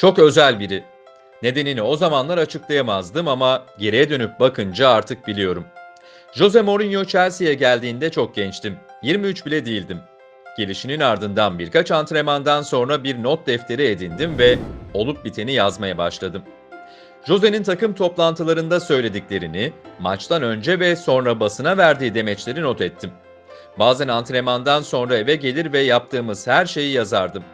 Çok özel biri. Nedenini o zamanlar açıklayamazdım ama geriye dönüp bakınca artık biliyorum. Jose Mourinho Chelsea'ye geldiğinde çok gençtim. 23 bile değildim. Gelişinin ardından birkaç antrenmandan sonra bir not defteri edindim ve olup biteni yazmaya başladım. Jose'nin takım toplantılarında söylediklerini, maçtan önce ve sonra basına verdiği demeçleri not ettim. Bazen antrenmandan sonra eve gelir ve yaptığımız her şeyi yazardım.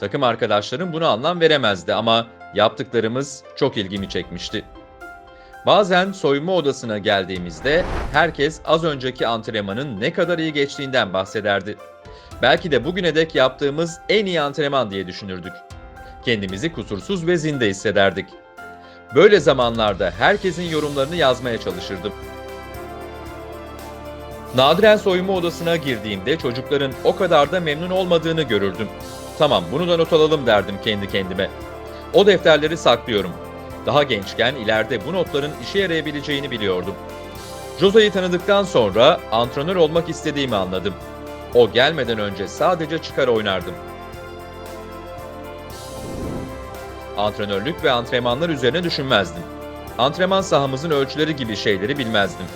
Takım arkadaşlarım buna anlam veremezdi ama yaptıklarımız çok ilgimi çekmişti. Bazen soyunma odasına geldiğimizde herkes az önceki antrenmanın ne kadar iyi geçtiğinden bahsederdi. Belki de bugüne dek yaptığımız en iyi antrenman diye düşünürdük. Kendimizi kusursuz ve zinde hissederdik. Böyle zamanlarda herkesin yorumlarını yazmaya çalışırdım. Nadiren soyunma odasına girdiğimde çocukların o kadar da memnun olmadığını görürdüm. Tamam bunu da not alalım derdim kendi kendime. O defterleri saklıyorum. Daha gençken ileride bu notların işe yarayabileceğini biliyordum. Jose'yi tanıdıktan sonra antrenör olmak istediğimi anladım. O gelmeden önce sadece çıkar oynardım. Antrenörlük ve antrenmanlar üzerine düşünmezdim. Antrenman sahamızın ölçüleri gibi şeyleri bilmezdim.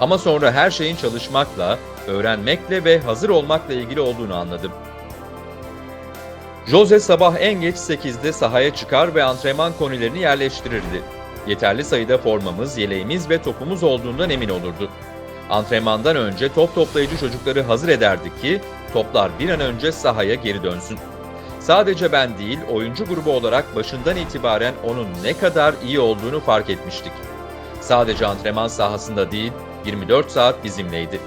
Ama sonra her şeyin çalışmakla, öğrenmekle ve hazır olmakla ilgili olduğunu anladım. Jose sabah en geç 8'de sahaya çıkar ve antrenman konilerini yerleştirirdi. Yeterli sayıda formamız, yeleğimiz ve topumuz olduğundan emin olurdu. Antrenmandan önce top toplayıcı çocukları hazır ederdik ki toplar bir an önce sahaya geri dönsün. Sadece ben değil, oyuncu grubu olarak başından itibaren onun ne kadar iyi olduğunu fark etmiştik. Sadece antrenman sahasında değil, 24 saat bizimleydi.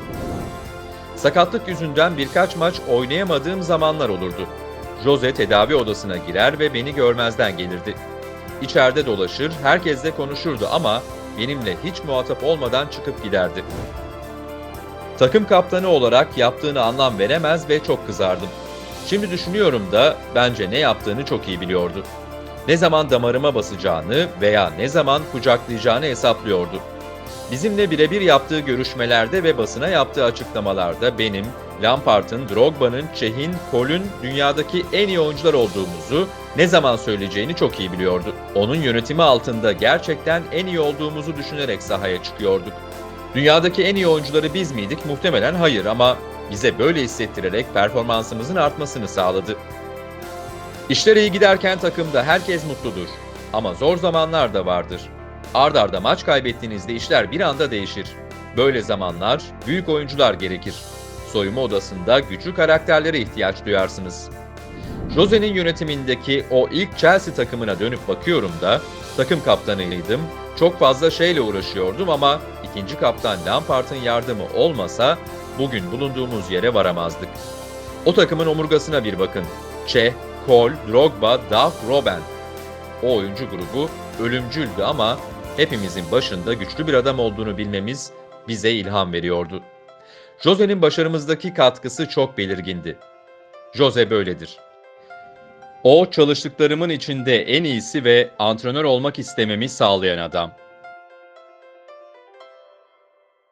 Sakatlık yüzünden birkaç maç oynayamadığım zamanlar olurdu. Jose tedavi odasına girer ve beni görmezden gelirdi. İçeride dolaşır, herkesle konuşurdu ama benimle hiç muhatap olmadan çıkıp giderdi. Takım kaptanı olarak yaptığını anlam veremez ve çok kızardım. Şimdi düşünüyorum da bence ne yaptığını çok iyi biliyordu. Ne zaman damarıma basacağını veya ne zaman kucaklayacağını hesaplıyordu. Bizimle birebir yaptığı görüşmelerde ve basına yaptığı açıklamalarda benim, Lampard'ın, Drogba'nın, Çeh'in, Kol'ün dünyadaki en iyi oyuncular olduğumuzu ne zaman söyleyeceğini çok iyi biliyordu. Onun yönetimi altında gerçekten en iyi olduğumuzu düşünerek sahaya çıkıyorduk. Dünyadaki en iyi oyuncuları biz miydik? Muhtemelen hayır ama bize böyle hissettirerek performansımızın artmasını sağladı. İşler iyi giderken takımda herkes mutludur. Ama zor zamanlar da vardır. Ard arda maç kaybettiğinizde işler bir anda değişir. Böyle zamanlar büyük oyuncular gerekir. Soyunma odasında güçlü karakterlere ihtiyaç duyarsınız. Jose'nin yönetimindeki o ilk Chelsea takımına dönüp bakıyorum da takım kaptanıydım. Çok fazla şeyle uğraşıyordum ama ikinci kaptan Lampard'ın yardımı olmasa bugün bulunduğumuz yere varamazdık. O takımın omurgasına bir bakın. Che, Cole, Drogba, Duff, Robben. O oyuncu grubu ölümcüldü ama hepimizin başında güçlü bir adam olduğunu bilmemiz bize ilham veriyordu. Jose'nin başarımızdaki katkısı çok belirgindi. Jose böyledir. O çalıştıklarımın içinde en iyisi ve antrenör olmak istememi sağlayan adam.